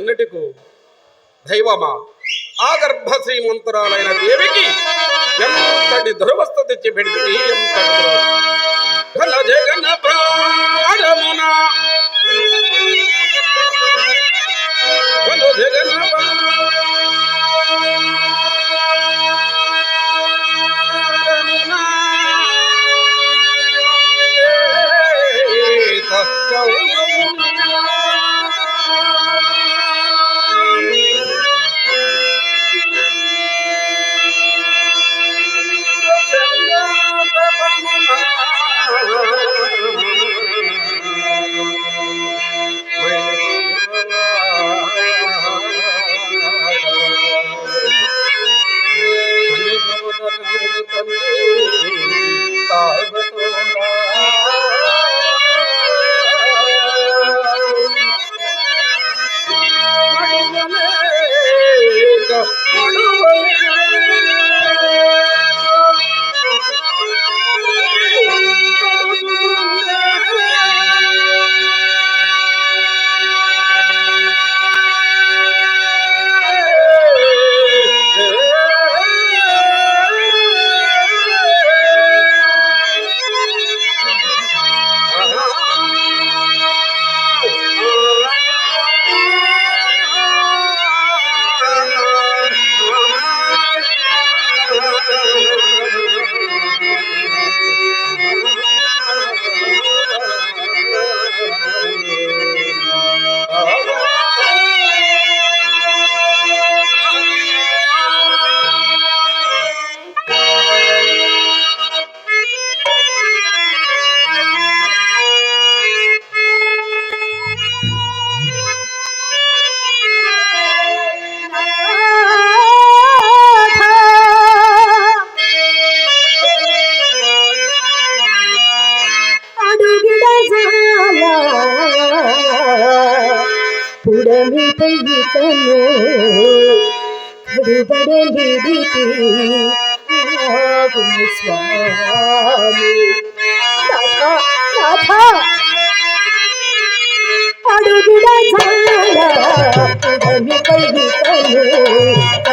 ఎన్నటికు దైవమా? ఆ గర్భ శ్రీమంతురాలైన దేవికి ఎంతటి దురవస్థ తెచ్చి పెడితే ఎంతటి ఘన జగన ప్రాణమున ఘన జగన ప్రాణమున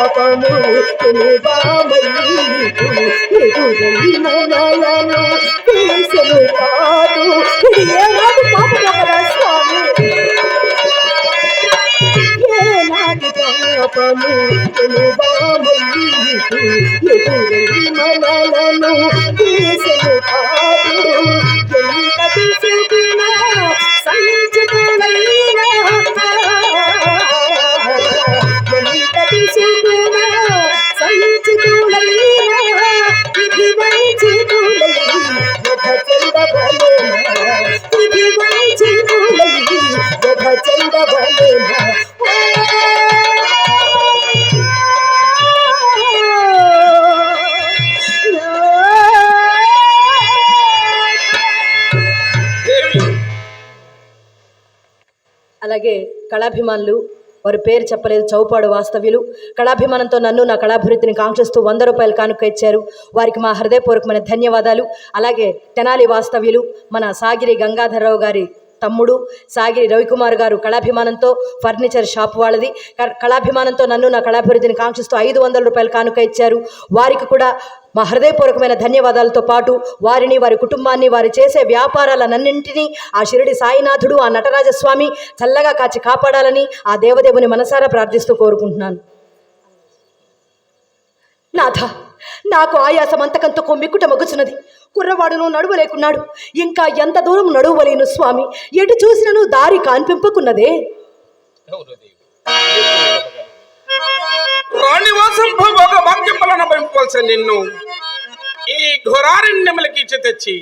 పాపము బామయ్యకు ఎదురై మనలను తీసెను కాదు. ఇది ఏనాటి పాపము స్వామి? ఏనాటి పాపము బామయ్యకు ఎదురై కాదు. కళాభిమానులు వారి పేరు చెప్పలేదు చౌపాడు వాస్తవ్యులు. కళాభిమానంతో నన్ను నా కళాభివృద్ధిని కాంక్షిస్తూ వంద రూపాయలు కానుక ఇచ్చారు. వారికి మా హృదయపూర్వకమైన ధన్యవాదాలు. అలాగే తెనాలి వాస్తవ్యులు మన సాగిరి గంగాధరరావు గారి తమ్ముడు సాగిరి రవికుమార్ గారు కళాభిమానంతో ఫర్నిచర్ షాప్ వాళ్ళది. క- కళాభిమానంతో నన్ను నా కళాభివృద్ధిని కాంక్షిస్తూ ఐదు వందల రూపాయలు కానుక ఇచ్చారు. వారికి కూడా మా హృదయపూర్వకమైన ధన్యవాదాలతో పాటు వారిని వారి కుటుంబాన్ని వారు చేసే వ్యాపారాలన్నింటినీ ఆ షిరిడి సాయినాథుడు ఆ నటరాజస్వామి చల్లగా కాచి కాపాడాలని ఆ దేవదేవుని మనసారా ప్రార్థిస్తూ కోరుకుంటున్నాను. నాథ నాకు ఆయాసం అంతకంతకు మిక్కుట మగుచున్నది. కుర్రవాడును నడువలేకున్నాడు. ఇంకా ఎంత దూరం నడువలేను స్వామి? ఎటు చూసినను దారి కాన్పింపకున్నదే? నిన్ను. ఈ ఘోరారణ్యములకి తెచ్చి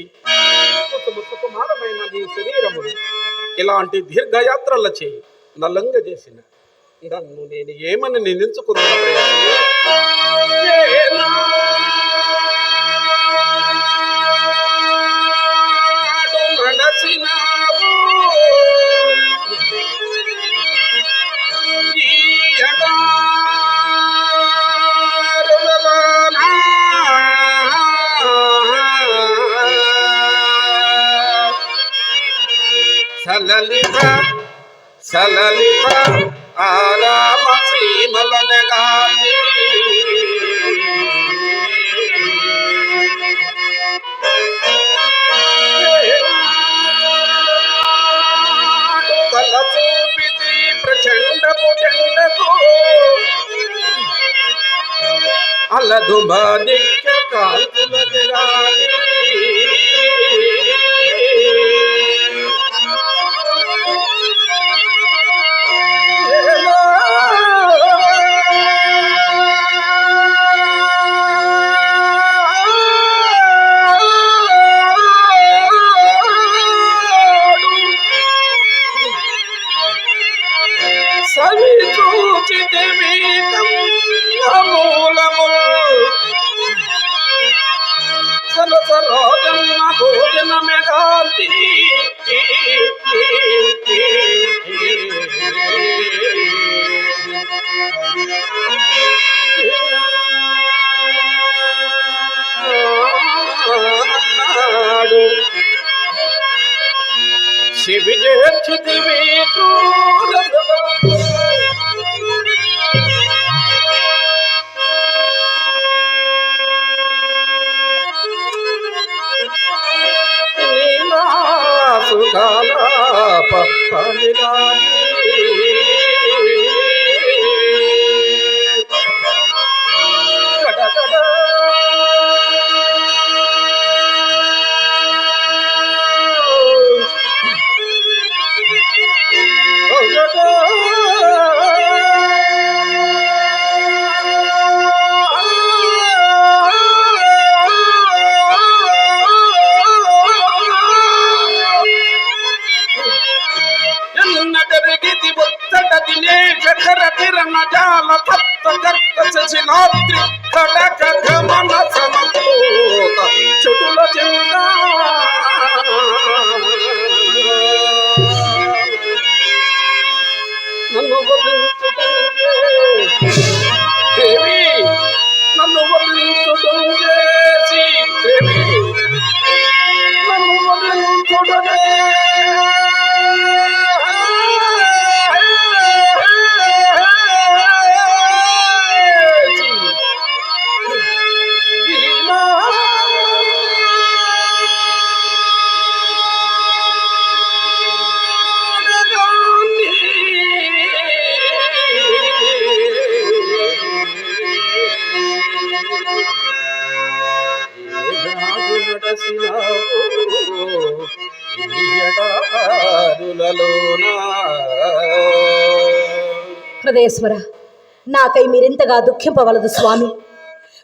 సుఖము సుకుమారమైన నీ శరీరమును ఇలాంటి నల్లంగ చేసిన నన్ను నేను ఏమని నిందించుకున్నాను సలలిత ఆరామ శ్రీమలనగాని తల చూపితి ప్రచండ పుటండకు అలగు তিনি కిరణ జాల తప్త గర్త శశినాద్రి కటక గమన సమభూత చెడుల చింత వెంకటేశ్వర నాకై మీరింతగా దుఃఖింపవలదు స్వామి.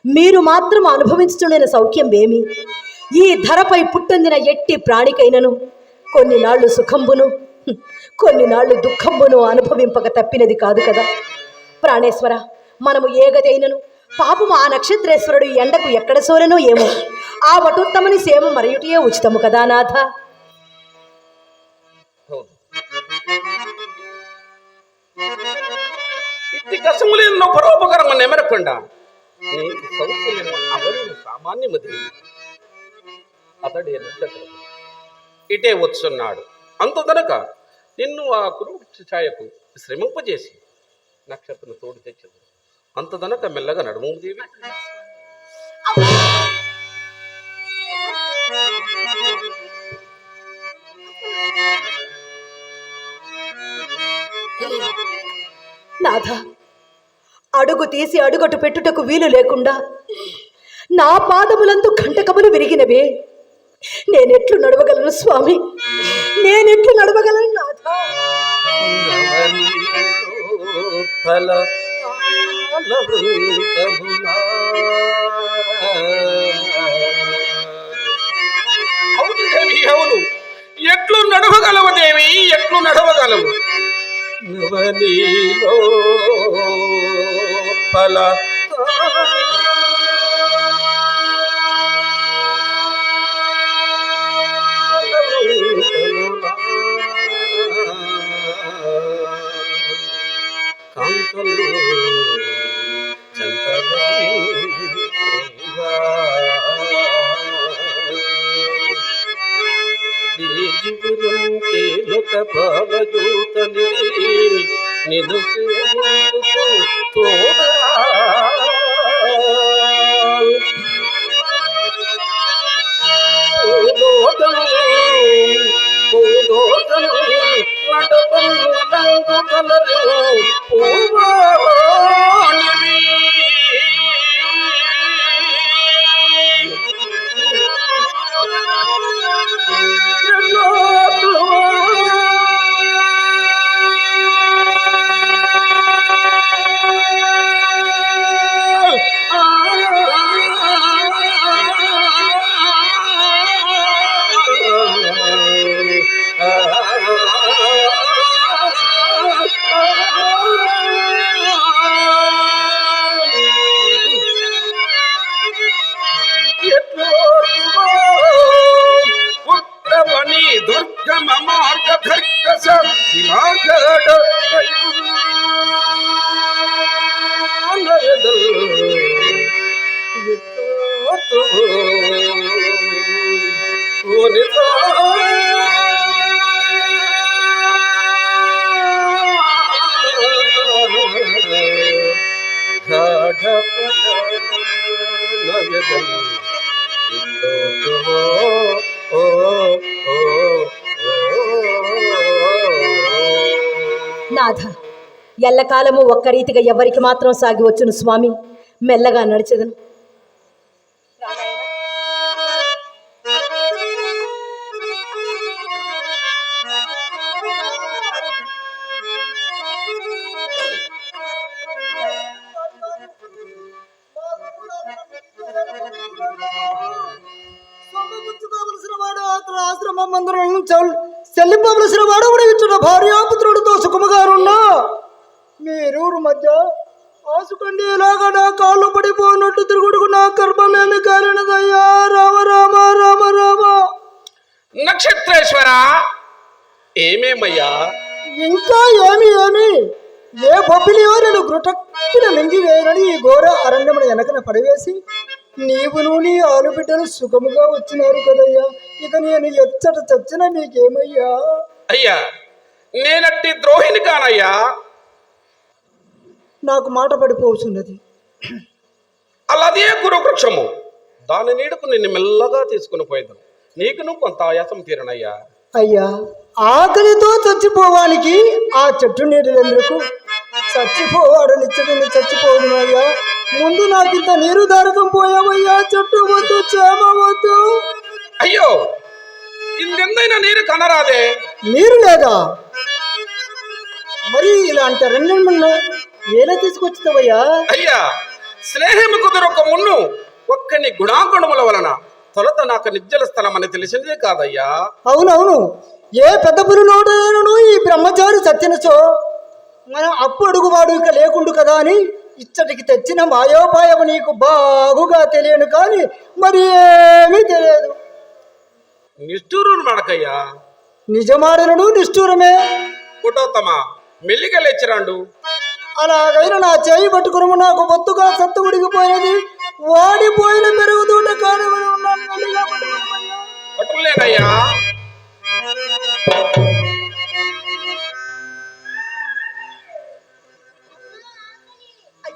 మీరు మాత్రం అనుభవించుతున్న సౌఖ్యం ఏమి? ఈ ధరపై పుట్టొందిన ఎట్టి ప్రాణికైనను కొన్ని నాళ్ళు సుఖంబును హ్మ్, కొన్ని నాళ్ళు దుఃఖంబును అనుభవింపక తప్పినది కాదు కదా. ప్రాణేశ్వర మనము ఏగదైనను పాపము ఆ నక్షత్రేశ్వరుడు ఈ ఎండకు ఎక్కడ సోరెనో ఏమో. ఆ వటుత్తమని సేమ మరియుటియే ఉచితము కదా నాథ. ఇట్టి కసములేనో పరోపకరము నెమరకుండా. నీకు సామాన్యమది అతడే నక్షత్రం ఇటే వచ్చున్నాడు. అంతదనక నిన్ను ఆ కురువృక్ష ఛాయకు శ్రమింపజేసి నక్షత్రం తోడు తెచ్చదు అంతదనక మెల్లగా నడుము దేవి నాథ. అడుగు తీసి అడుగటు పెట్టుటకు వీలు లేకుండా నా పాదములందు కంటకములు విరిగినవే. నేనెట్లు నడవగలను స్వామి. నేనెట్లు నడవగలను నాథ. అవును. ఎట్లు నడవగలవు దేవి ఎట్లు నడవగలవు? పల జీవులం భావజూతని నిన్ను నాథ ఎల్లకాలము ఒక్క రీతిగా ఎవరికి మాత్రం సాగి వచ్చును స్వామి. మెల్లగా నడిచెదను. మందిరం చెల్లిపోవలసిన వాడు కూడా ఇచ్చిన భార్యాపుత్రుడితో సుఖముగారున్నా మీరూరు మధ్య ఆసుకండి ఇలాగా నా కాళ్ళు పడిపోయినట్టు తిరుగుడుకు నా కర్మమేమి కాలినదయ్యా. రామ రామ రామ రామ. నక్షత్రేశ్వర ఏమేమయ్యా? ఇంకా ఏమి ఏమి? ఏ బొబ్బిలియో నేను గ్రుటక్కిన మింగివేయనని ఈ ఘోర అరణ్యమును వెనకన పడివేసి నీవును నీ ఆలుబిడ్డలు సుఖముగా వచ్చినారు కదయ్యా. ఇక నేను ఎచ్చట చచ్చిన నీకేమయ్యా? అయ్యా నేనట్టి ద్రోహిని కానయ్యా. నాకు మాట పడిపోతున్నది అలాదే గురువృక్షము. దాని నీడకు నిన్ను మెల్లగా తీసుకుని పోయేదాం నీకును కొంత ఆయాసం తీరనయ్యా. అయ్యా ఆకలితో చచ్చిపోవానికి ఆ చెట్టు నీడలెందుకు చచ్చిపోవాడు నిచ్చటిని చచ్చిపోదు అయ్యా ముందు నాకింత నీరు దారకం పోయావయ్యా చెట్టు వద్దు చేమ వద్దు. అయ్యో ఇందెందైనా నీరు కనరాదే? నీరు లేదా? మరి ఇలాంటి రెండెమ్మన్నా ఏలా తీసుకొచ్చుతావయ్యా? అయ్యా స్నేహము కుదరొక మున్ను ఒక్కని గుణాగుణముల వలన తొలత నాకు నిర్జల స్థలం అని తెలిసిందే కాదయ్యా. అవునవును. ఏ పెద్ద పులినోడను ఈ బ్రహ్మచారి సత్యనచో మన అప్పు అడుగువాడు ఇక లేకుండు కదా అని ఇచ్చటికి తెచ్చిన మాయోపాయము నీకు బాగుగా తెలియను కానీ మరి ఏమీ తెలియదు. నిష్ఠూరును మడకయ్యా నిజమాడను నిష్ఠూరమే. కుటోత్తమ మెల్లిగా లేచిరాండు. అలాగైనా నా చేయి పట్టుకుని నాకు బొత్తుగా సత్తు ఉడికిపోయినది వాడిపోయిన పెరుగుతుంటే కానీ ఉన్నాను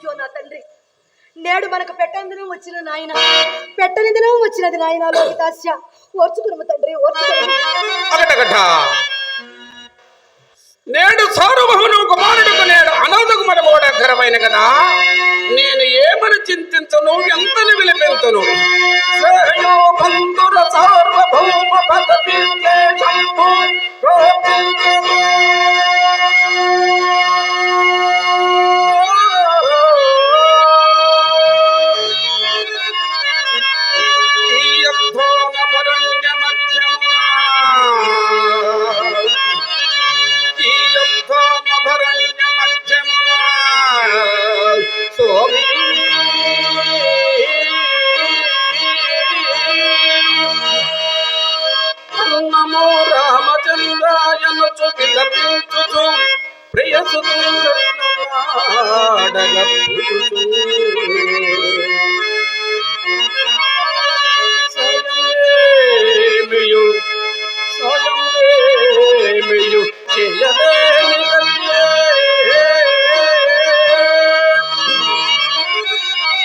అయ్యో నా తండ్రి. నేడు మనకు పెట్టందినం వచ్చిన నాయన. పెట్టని దినం వచ్చినది నాయన లోకితాస్య ఓర్చుకును తండ్రి నేడు సార్వభౌను కుమారుడుకు నేడు అనాథకు మనమోడకరమైన కదా. నేను ఏమని చింతించను? ఎంతని విలపించను? శ్రేయో సార్వభౌమ పదవి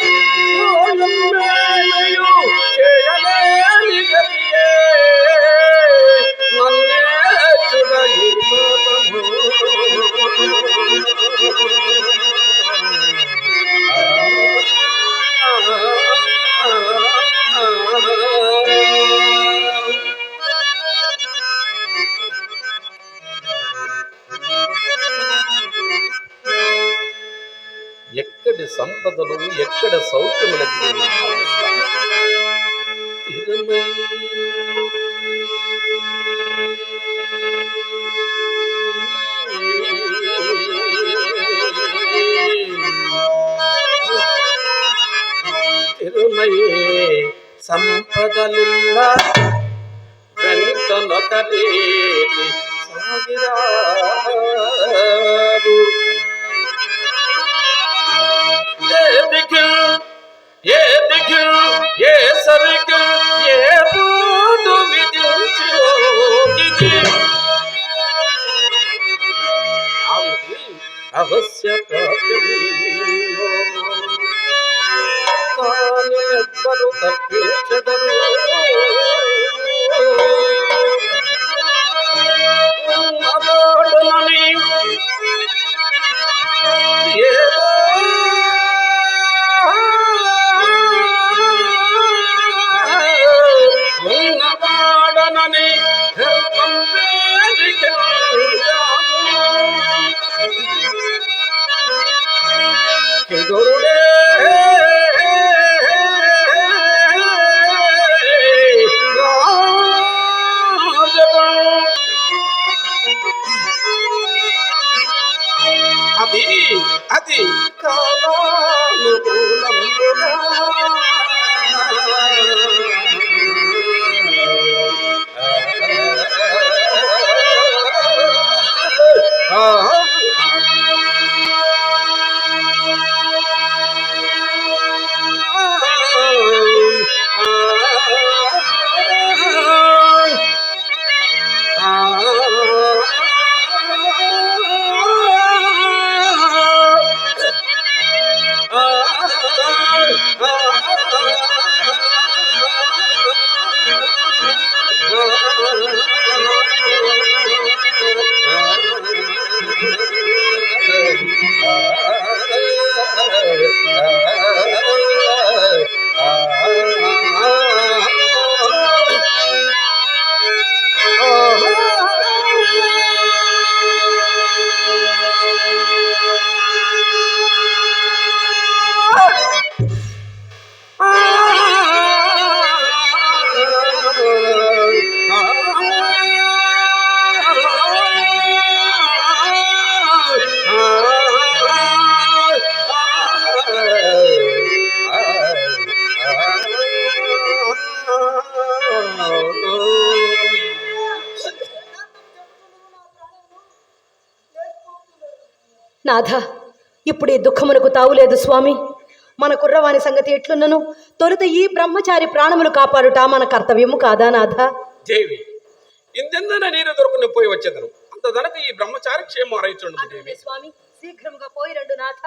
Oh, సంపదలిల్ల వెంటనొకరేటి సాగిరారు ఏ దిగిల్ ఏ దిగిల్ ఏ సరిగిల్ ఏ పూడు విధించి అవశ్య ఎవ్వరు తప్పించదరు అది যায় నాథ ఇప్పుడు ఈ దుఃఖమునకు తావులేదు స్వామి. మన కుర్రవాని సంగతి ఎట్లున్నను? తొలుత ఈ బ్రహ్మచారి ప్రాణములు కాపాడుట మన కర్తవ్యము కాదా నాథ? దేవి ఇందెందన నీరు దొరుకుని పోయి వచ్చేదను? అంత ఈ బ్రహ్మచారి క్షేమం దేవి. స్వామి శీఘ్రముగా పోయి రండు నాథ.